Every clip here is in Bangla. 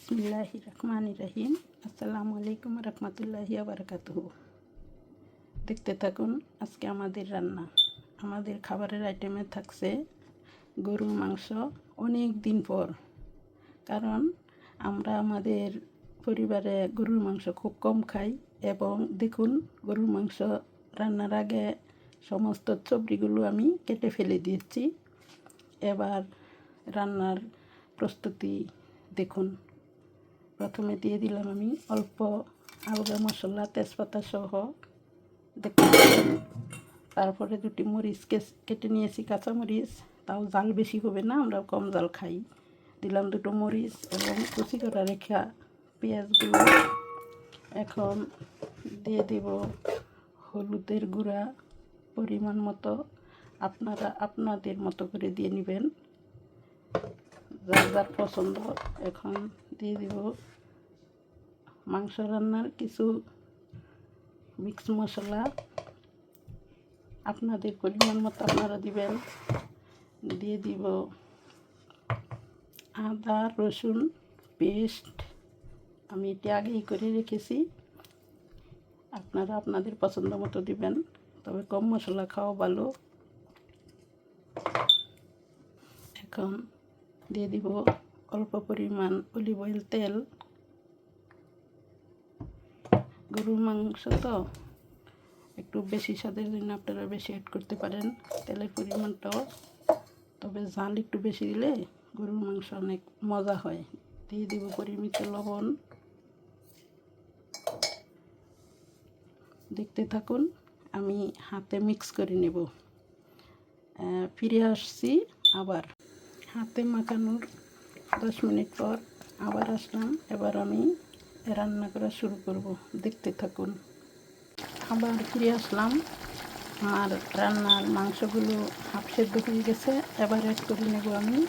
বিসমিল্লাহি রহমান রহিম। আসসালামু আলাইকুম রহমতুল্লাহি বারকাতুহ। দেখতে থাকুন আজকে আমাদের রান্না। আমাদের খাবারের আইটেমে থাকছে গরুর মাংস অনেক দিন পর। কারণ আমরা আমাদের পরিবারে গরুর মাংস খুব কম খাই এবং দেখুন গরুর মাংস রান্নার আগে সমস্ত সবজিগুলো আমি কেটে ফেলে দিয়েছি। এবার রান্নার প্রস্তুতি দেখুন। প্রথমে দিয়ে দিলাম আমি অল্প আলগা মশলা, তেজপাতা সহ। তারপরে দুটি মরিচ কেটে নিয়েছি, কাঁচা মরিচ। তাও জাল বেশি হবে না, আমরা কম জাল খাই। দিলাম দুটো মরিচ এবং কুচি করা রেখা পেঁয়াজগুলো। এখন দিয়ে দেব হলুদের গুঁড়া পরিমাণ মতো। আপনারা আপনাদের মতো করে দিয়ে নেবেন। যার যার পছন্দ, এখন দিয়ে দিব। মাংস রান্নার কিছু মিক্স মশলা। আপনাদের পরিমাণ মতো আপনারা দিবেন। দিয়ে দিব আদা, রসুন, পেস্ট। আমি এটি আগেই করে রেখেছি। আপনারা আপনাদের পছন্দ মতো দিবেন। তবে কম মশলা খাওয়া ভালো। এখন দিয়ে দিব অল্প পরিমাণ অলিভ অয়েল তেল, গরুর মাংস তো একটু বেশি স্বাদের জন্য আপনারা বেশি অ্যাড করতে পারেন। তেলের পরিমাণটাও, তবে ঝাল একটু বেশি দিলে গরুর মাংস অনেক মজা হয়। দিয়ে দিব পরিমিত লবণ। দেখতে থাকুন, আমি হাতে মিক্স করে নেব। ফিরে আসছি আবার। হাতে মাখানোর দশ মিনিট পর আবার আসলাম। এবার আমি রান্না করা শুরু করব। দেখতে থাকুন। আবার ফিরে আসলাম। আর রান্নার মাংসগুলো হাফ সেদ্ধ হয়ে গেছে। এবার অ্যাড করে নেব আমি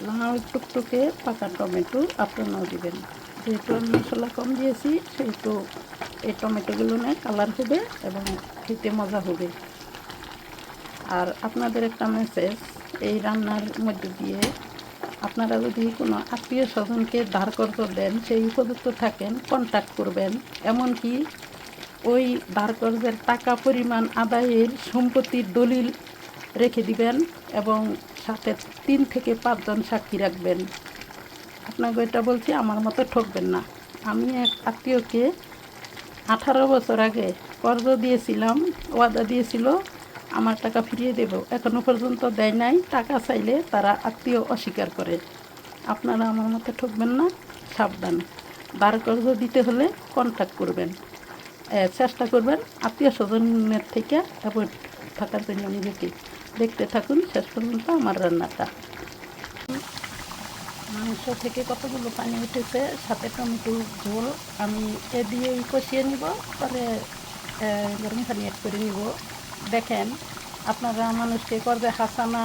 লাল টুকটুকে পাকা টমেটো। আপনারাও দেবেন। যেহেতু আমি মশলা কম দিয়েছি, সেহেতু এই টমেটোগুলো নিয়ে কালার হবে এবং খেতে মজা হবে। আর আপনাদের একটা মেসেজ এই রান্নার মধ্যে দিয়ে আপনারা যদি কোনো আত্মীয় স্বজনকে ধার কর্জ দেন সেই উপযুক্ত থাকেন কন্ট্যাক্ট করবেন। এমনকি ওই ধার কর্জের টাকা পরিমাণ আদায়ের সম্পত্তির দলিল রেখে দিবেন এবং সাথে তিন থেকে পাঁচজন সাক্ষী রাখবেন। আপনাকে এটা বলছি, আমার মতো ঠকবেন না। আমি এক আত্মীয়কে আঠারো বছর আগে কর্জ দিয়েছিলাম, ওয়াদা দিয়েছিল আমার টাকা ফিরিয়ে দেব। এখনও পর্যন্ত দেয় নাই। টাকা চাইলে তারা আত্মীয় অস্বীকার করে। আপনারা আমার মতো ঠকবেন না, সাবধান। বার কর্জ দিতে হলে কন্ট্যাক্ট করবেন। চেষ্টা করবেন আত্মীয় স্বজনের থেকে অ্যাভয়েড থাকার জন্য নিজেকে। দেখতে থাকুন, শেষ পর্যন্ত আমার রান্নাটা। মাংস থেকে কতগুলো পানি উঠেছে? সাথে টমেটো, ঝোল। আমি এ দিয়েই কষিয়ে নিব পরে গরম পানি অ্যাড করে নিব। দেখেন, আপনারা মানুষকে করবে হাসানা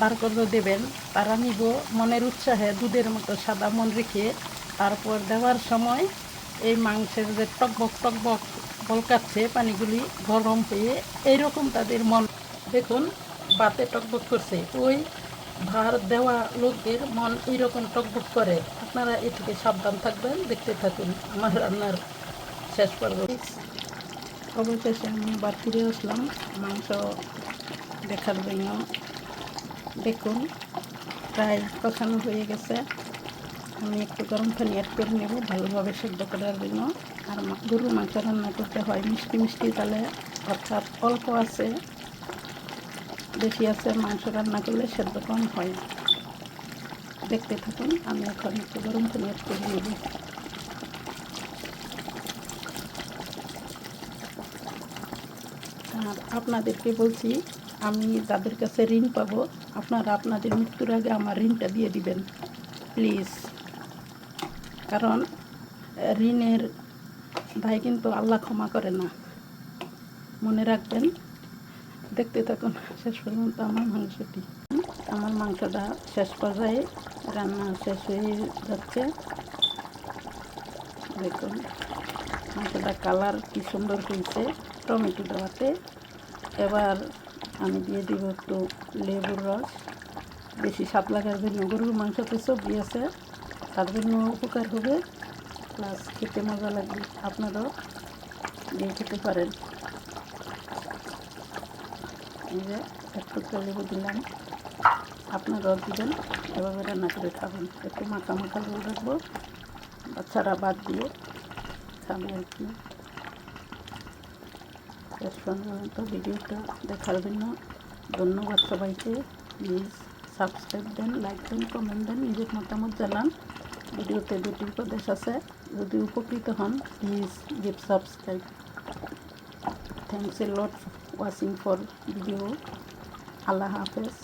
বার করে দেবেন, তারা নিব মনের উৎসাহে দুধের মতো সাদা মন রেখে, তারপর দেওয়ার সময় এই মাংসের যে টকবক টকবক বলকাচ্ছে পানিগুলি গরম হয়ে, এইরকম তাদের মন। দেখুন, বাতে টকবক করছে। ওই ভার দেওয়া লোকদের মন এইরকম টকবক করে। আপনারা এ থেকে সাবধান থাকবেন, দেখতে থাকুন আমার রান্নার শেষ পর্ব। অবশেষে আমি আবার ফিরে আসলাম। মাংস দেখার জন্য। দেখুন, প্রায় কষানো হয়ে গেছে। আমি একটু গরম পানি অ্যাড করে নেব, ভালোভাবে সেদ্ধ করার জন্য। আর গরুর মাংস রান্না করতে হয় মিষ্টি মিষ্টি তাহলে অর্থাৎ অল্প আছে, বেশি আছে, মাংস রান্না করলে সেদ্ধ কম হয়। দেখতে থাকুন, আমি এখন একটু গরম পানি অ্যাড করে নেব। আর আপনাদেরকে বলছি, আমি যাদের কাছে ঋণ পাবো। আপনারা আপনাদের মৃত্যুর আগে আমার ঋণটা দিয়ে দিবেন, প্লিজ। কারণ, ঋণের দায় কিন্তু আল্লাহ ক্ষমা করে না। মনে রাখবেন, দেখতে থাকুন, শেষ পর্যন্ত আমার মাংসটি। আমার মাংসটা শেষ পর্যায়ে রান্না শেষ হয়ে যাচ্ছে। দেখুন। মাংসটা কালার কি সুন্দর হয়েছে টমেটো দেওয়াতে এবার আমি দিয়ে দিব একটু লেবুর রস। বেশি স্বাদ লাগার জন্য গরুর মাংসতে সবজি আছে, তার জন্য উপকার হবে। প্লাস খেতে মজা লাগবে আপনারাও, দিয়ে খেতে পারেন। এই যে একটু লেবু দিলাম, আপনারাও দিবেন, এভাবে রান্না করে খাবেন। একটু মাখা মাখা লেবু রাখব, বাচ্চারা বাদ দিয়ে। পর্যন্ত ভিডিওটা দেখার জন্য ধন্যবাদ সবাইকে। প্লিজ সাবস্ক্রাইব দেন লাইক দেন কমেন্ট দেন নিজের মতামত জানান। ভিডিওতে দুটি উপদেশ আছে। যদি উপকৃত হন please give subscribe thanks a lot watching for video আল্লাহ হাফেজ।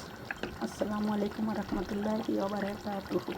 আসসালামু আলাইকুম রহমতুল্লাহি বারাকাতুহু।